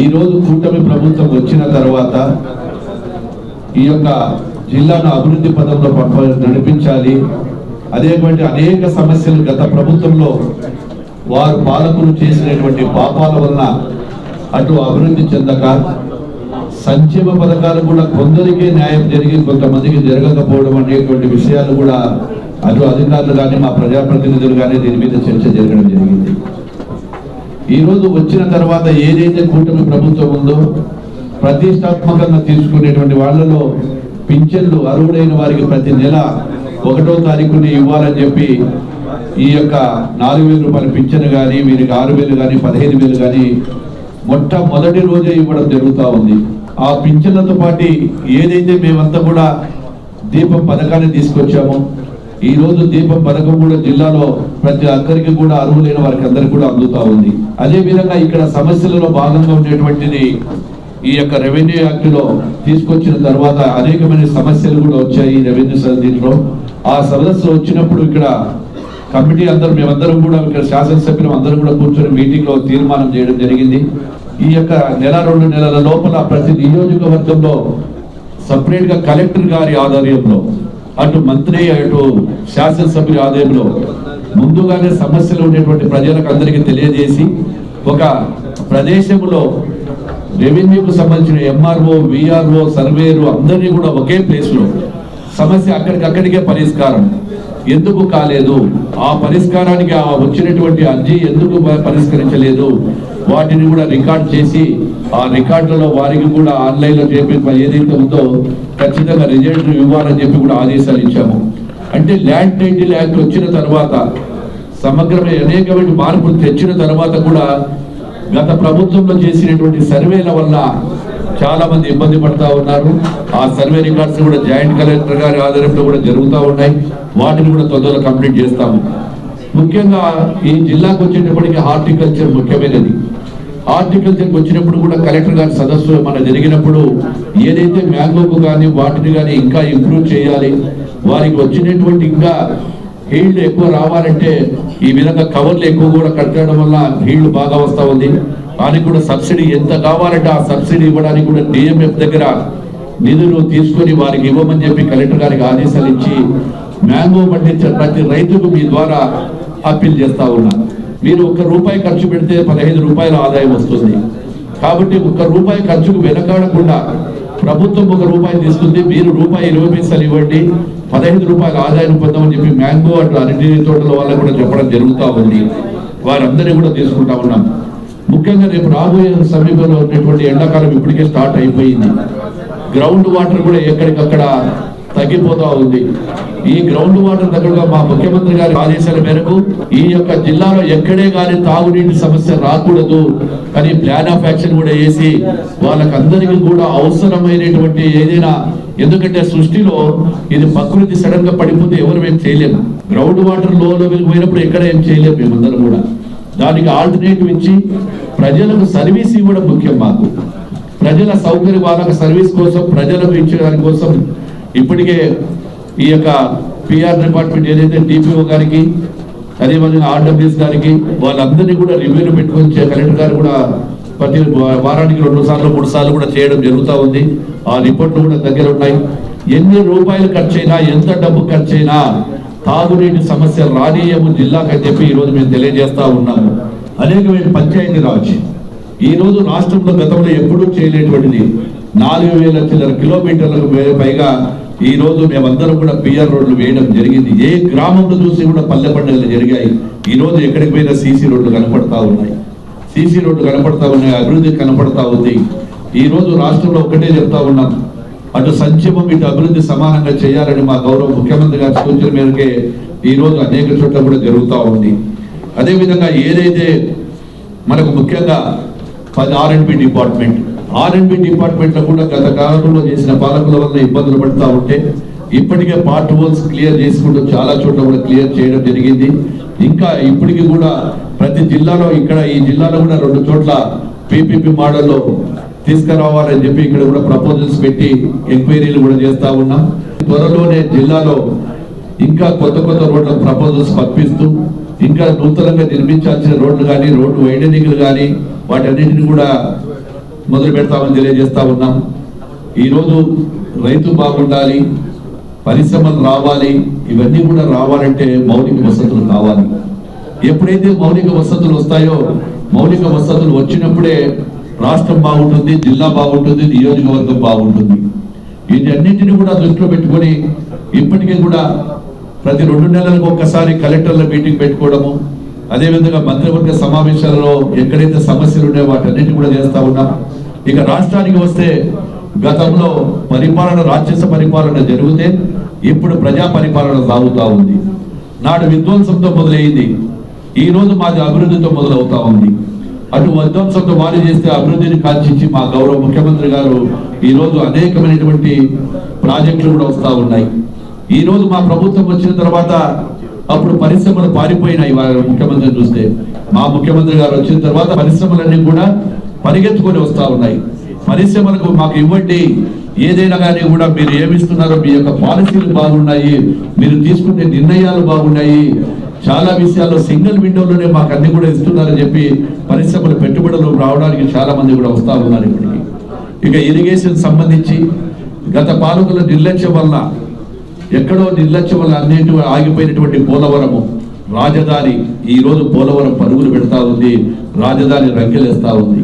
ఈ రోజు కూటమి ప్రభుత్వం వచ్చిన తర్వాత ఈ యొక్క జిల్లాను అభివృద్ధి పదంలో నడిపించాలి. అదేటువంటి అనేక సమస్యలు గత ప్రభుత్వంలో వారు పాలకులు చేసినటువంటి పాపాల వలన అటు అభివృద్ధి చెందక సంక్షేమ పథకాలు కూడా కొందరికే న్యాయం జరిగి కొంతమందికి జరగకపోవడం అనేటువంటి విషయాలు కూడా అటు అధికారులు కానీ మా ప్రజాప్రతినిధులు కానీ దీని మీద చర్చ జరగడం జరిగింది. ఈ రోజు వచ్చిన తర్వాత ఏదైతే కూటమి ప్రభుత్వం ఉందో ప్రతిష్టాత్మకంగా తీసుకునేటువంటి వాళ్ళలో పింఛన్లు అర్హుడైన వారికి ప్రతి నెల ఒకటో తారీఖుని ఇవ్వాలని చెప్పి ఈ యొక్క నాలుగు వేల రూపాయల పింఛను కానీ వీరికి ఆరు వేలు కానీ పదిహేను వేలు కానీ మొట్టమొదటి రోజే ఇవ్వడం జరుగుతూ ఉంది. ఆ పింఛన్లతో పాటు ఏదైతే మేమంతా కూడా దీపం పథకాన్ని తీసుకొచ్చామో ఈ రోజు దీపం పథకం కూడా జిల్లాలో ప్రతి ఒక్కరికి కూడా అర్హులైన వారికి అందరికి కూడా అందుతా ఉంది. అదే విధంగా ఇక్కడ సమస్యలలో భాగంగా ఉండేటువంటిది ఈ యొక్క రెవెన్యూ యాక్ట్లో తీసుకొచ్చిన తర్వాత అనేకమైన సమస్యలు కూడా వచ్చాయి రెవెన్యూ స- దీంట్లో. ఆ సదస్సు వచ్చినప్పుడు ఇక్కడ కమిటీ అందరూ మేమందరం కూడా ఇక్కడ శాసనసభ్యులు అందరం కూడా కూర్చొని మీటింగ్లో తీర్మానం చేయడం జరిగింది. ఈ యొక్క నెల రెండు నెలల లోపల ప్రతి నియోజకవర్గంలో సపరేట్గా కలెక్టర్ గారి ఆధ్వర్యంలో అటు మంత్రి అటు శాసనసభ్యుల ఆదాయంలో ముందుగానే సమస్యలు ఉండేటువంటి ప్రజలకు అందరికీ తెలియజేసి ఒక ప్రదేశంలో రెవెన్యూకు సంబంధించిన ఎంఆర్ఓ విఆర్ఓ సర్వేరు అందరినీ కూడా ఒకే ప్లేస్లో సమస్య అక్కడికక్కడికే పరిష్కారం. ఎందుకు కాలేదు? ఆ పరిష్కారానికి ఆ వచ్చినటువంటి అర్జీ ఎందుకు పరిష్కరించలేదు? వాటిని కూడా రికార్డ్ చేసి ఆ రికార్డులలో వారికి కూడా ఆన్లైన్లో చేపి ఏదైతే ఉందో ఖచ్చితంగా రిజల్ట్ ఇవ్వాలని చెప్పి కూడా ఆదేశాలు ఇచ్చాము. అంటే ల్యాండ్ టైటిల్ యాక్ట్ వచ్చిన తర్వాత సమగ్రమైన అనేకమైన మార్పులు తెచ్చిన తర్వాత కూడా గత ప్రభుత్వంలో చేసినటువంటి సర్వేల వల్ల చాలా మంది ఇబ్బంది పడతా ఉన్నారు. ఆ సర్వే రికార్డ్స్ కూడా జాయింట్ కలెక్టర్ గారి ఆధ్వర్యంలో కూడా జరుగుతూ ఉన్నాయి. వాటిని కూడా తొందరగా కంప్లీట్ చేస్తాము. ముఖ్యంగా ఈ జిల్లాకు వచ్చేటప్పటికి హార్టికల్చర్ ముఖ్యమైనది. హార్టికల్చర్కి వచ్చినప్పుడు కూడా కలెక్టర్ గారి సదస్సు మన జరిగినప్పుడు ఏదైతే మ్యాంగోకు కానీ వాటిని కానీ ఇంకా ఇంప్రూవ్ చేయాలి వారికి వచ్చినటువంటి ఇంకా హీల్డ్ ఎక్కువ రావాలంటే ఈ విధంగా కవర్లు ఎక్కువ కూడా కట్టడం వల్ల హీల్డ్ బాగా వస్తూ ఉంది. దానికి కూడా సబ్సిడీ ఎంత కావాలంటే ఆ సబ్సిడీ ఇవ్వడానికి కూడా డిఎంఎఫ్ దగ్గర నిధులు తీసుకొని వారికి ఇవ్వమని చెప్పి కలెక్టర్ గారికి ఆదేశాలు ఇచ్చి మ్యాంగో పండించే ప్రతి రైతుకు మీ ద్వారా అప్పీల్ చేస్తా ఉన్నాను మీరు ఒక్క రూపాయి ఖర్చు పెడితే పదహైదు రూపాయల ఆదాయం వస్తుంది. కాబట్టి ఒక్క రూపాయి ఖర్చుకు వెనకాడకుండా ప్రభుత్వం ఒక రూపాయి తీసుకుంది మీరు రూపాయి ఇరవై పైసలు ఇవ్వండి పదహైదు రూపాయల ఆదాయం పొందమని చెప్పి మ్యాంగో అట్లా అరటి తోటల వాళ్ళకు కూడా చెప్పడం జరుగుతూ ఉంది. వారందరినీ కూడా తీసుకుంటా ఉన్నాం. ముఖ్యంగా రేపు రాబోయే సమీపంలో ఉన్నటువంటి ఎండాకాలం ఇప్పటికే స్టార్ట్ అయిపోయింది. గ్రౌండ్ వాటర్ కూడా ఎక్కడికక్కడ తగ్గిపోతా ఉంది. ఈ గ్రౌండ్ వాటర్ దగ్గరగా మా ముఖ్యమంత్రి గారి ఆదేశాల మేరకు ఈ యొక్క జిల్లాలో ఎక్కడే కానీ తాగునీటి సమస్య రాకూడదు. అని ప్లాన్ ఆఫ్ యాక్షన్ కూడా వేసి వాళ్ళకందరికీ కూడా అవసరమైనటువంటి ఏదైనా ఎందుకంటే సృష్టిలో ఇది ప్రకృతి సడన్గా పడిపోతే ఎవరు మేము చేయలేము. గ్రౌండ్ వాటర్లో పోయినప్పుడు ఎక్కడ ఏం చేయలేము మేమందరం కూడా. దానికి ఆల్టర్నేటివ్ ఇచ్చి ప్రజలకు సర్వీస్ ఇవ్వడం ముఖ్యం మాకు. ప్రజల సౌకర్య వాళ్ళకి సర్వీస్ కోసం ప్రజలకు ఇచ్చే దానికోసం ఇప్పటికే ఈ యొక్క పిఆర్ డిపార్ట్మెంట్ ఏదైతే డిపిఓ గారికి అదేవిధంగా ఆర్డబ్ల్యూఎస్ గారికి వాళ్ళందరినీ కూడా రివ్యూలు పెట్టుకొని కలెక్టర్ గారు కూడా ప్రతి వారానికి రెండు సార్లు మూడు సార్లు కూడా చేయడం జరుగుతూ ఉంది. ఆ రిపోర్ట్లు కూడా దగ్గర ఉన్నాయి. ఎన్ని రూపాయలు ఖర్చు అయినా ఎంత డబ్బు ఖర్చు అయినా తాగునీటి సమస్య రానీయము జిల్లాకు అని చెప్పి ఈ రోజు మేము తెలియజేస్తూ ఉన్నాము. అనేకమైన పంచాయతీ రాజ్ ఈ రోజు రాష్ట్రంలో గతంలో ఎప్పుడూ చేయలేటువంటిది నాలుగు వేల చిల్లర కిలోమీటర్లకు పైగా ఈ రోజు మేమందరం కూడా పిఆర్ రోడ్లు వేయడం జరిగింది. ఏ గ్రామంలో చూసి కూడా పల్లె పండుగలు జరిగాయి. ఈ రోజు ఎక్కడికి పోయినా సీసీ రోడ్లు కనపడతా ఉన్నాయి. సీసీ రోడ్లు కనపడతా ఉన్నాయి అభివృద్ధి కనపడతా ఉంది. ఈ రోజు రాష్ట్రంలో ఒకటే చెప్తా ఉన్నాం. అటు సంక్షేమం ఇటు అభివృద్ధి సమానంగా చేయాలని మా గౌరవ ముఖ్యమంత్రి గారి సూచన మేరకే ఈ రోజు అనేక చోట్ల కూడా జరుగుతూ ఉంది. అదేవిధంగా ఏదైతే మనకు ముఖ్యంగా పది బి డిపార్ట్మెంట్ ఆర్ఎండ్బి డిపార్ట్మెంట్లో కూడా గత కాలంలో చేసిన పాలకుల వల్ల ఇబ్బందులు పడుతూ ఉంటే ఇప్పటికే పార్ట్ హోల్స్ క్లియర్ చేసుకుంటూ చాలా చోట్ల కూడా క్లియర్ చేయడం జరిగింది. ఇంకా ఇప్పటికి కూడా ప్రతి జిల్లాలో ఇక్కడ ఈ జిల్లాలో కూడా రెండు చోట్ల పీపీపీ మోడల్లో తీసుకురావాలని చెప్పి ఇక్కడ కూడా ప్రపోజల్స్ పెట్టి ఎంక్వైరీలు కూడా చేస్తా ఉన్నాం. త్వరలోనే జిల్లాలో ఇంకా కొత్త కొత్త రోడ్ల ప్రపోజల్స్ పంపిస్తూ ఇంకా నూతనంగా నిర్మించాల్సిన రోడ్లు కానీ రోడ్డు వైడనింగ్లు కానీ వాటన్నిటిని కూడా మొదలు పెడతామని తెలియజేస్తా ఉన్నాం. ఈరోజు రైతు బాగుండాలి పరిశ్రమలు రావాలి ఇవన్నీ కూడా రావాలంటే మౌలిక వసతులు కావాలి. ఎప్పుడైతే మౌలిక వసతులు వస్తాయో మౌలిక వసతులు వచ్చినప్పుడే రాష్ట్రం బాగుంటుంది జిల్లా బాగుంటుంది నియోజకవర్గం బాగుంటుంది. వీటన్నింటినీ కూడా దృష్టిలో పెట్టుకొని ఇప్పటికీ కూడా ప్రతి రెండు నెలలకు ఒక్కసారి కలెక్టర్ల మీటింగ్ పెట్టుకోవడము అదేవిధంగా మంత్రివర్గ సమావేశాలలో ఎక్కడైతే సమస్యలు ఉన్నాయో వాటన్నిటి కూడా చేస్తా ఉన్నాం. ఇక రాష్ట్రానికి వస్తే గతంలో పరిపాలన రాక్షస పరిపాలన జరిగితే ఇప్పుడు ప్రజా పరిపాలన సాగుతూ ఉంది. నాడు విధ్వంసంతో మొదలైంది ఈ రోజు మాది అభివృద్ధితో మొదలవుతా ఉంది. అటు విధ్వంసంతో వారి చేస్తే అభివృద్ధిని కాల్చించి మా గౌరవ ముఖ్యమంత్రి గారు ఈరోజు అనేకమైనటువంటి ప్రాజెక్టులు కూడా వస్తూ ఉన్నాయి. ఈ రోజు మా ప్రభుత్వం వచ్చిన తర్వాత అప్పుడు పరిశ్రమలు పారిపోయినాయి వారి ముఖ్యమంత్రిని చూస్తే. మా ముఖ్యమంత్రి గారు వచ్చిన తర్వాత పరిశ్రమలన్నీ కూడా పరిగెత్తుకొని వస్తా ఉన్నాయి. పరిశ్రమలకు మాకు ఇవ్వండి. ఏదైనా కానీ కూడా మీరు ఏమిస్తున్నారో మీ యొక్క పాలసీలు బాగున్నాయి మీరు తీసుకునే నిర్ణయాలు బాగున్నాయి. చాలా విషయాల్లో సింగిల్ విండోలోనే మాకు అన్ని కూడా ఇస్తున్నారని చెప్పి పరిశ్రమలు పెట్టుబడులు రావడానికి చాలా మంది కూడా వస్తా ఉన్నారు ఇప్పటికి. ఇక ఇరిగేషన్ సంబంధించి గత పాలకుల నిర్లక్ష్యం వల్ల ఎక్కడో నిర్లక్ష్యం వల్ల అన్నింటి ఆగిపోయినటువంటి పోలవరము. రాజధాని ఈ రోజు పోలవరం పరుగులు పెడతా ఉంది. రాజధాని రంకెలేస్తా ఉంది.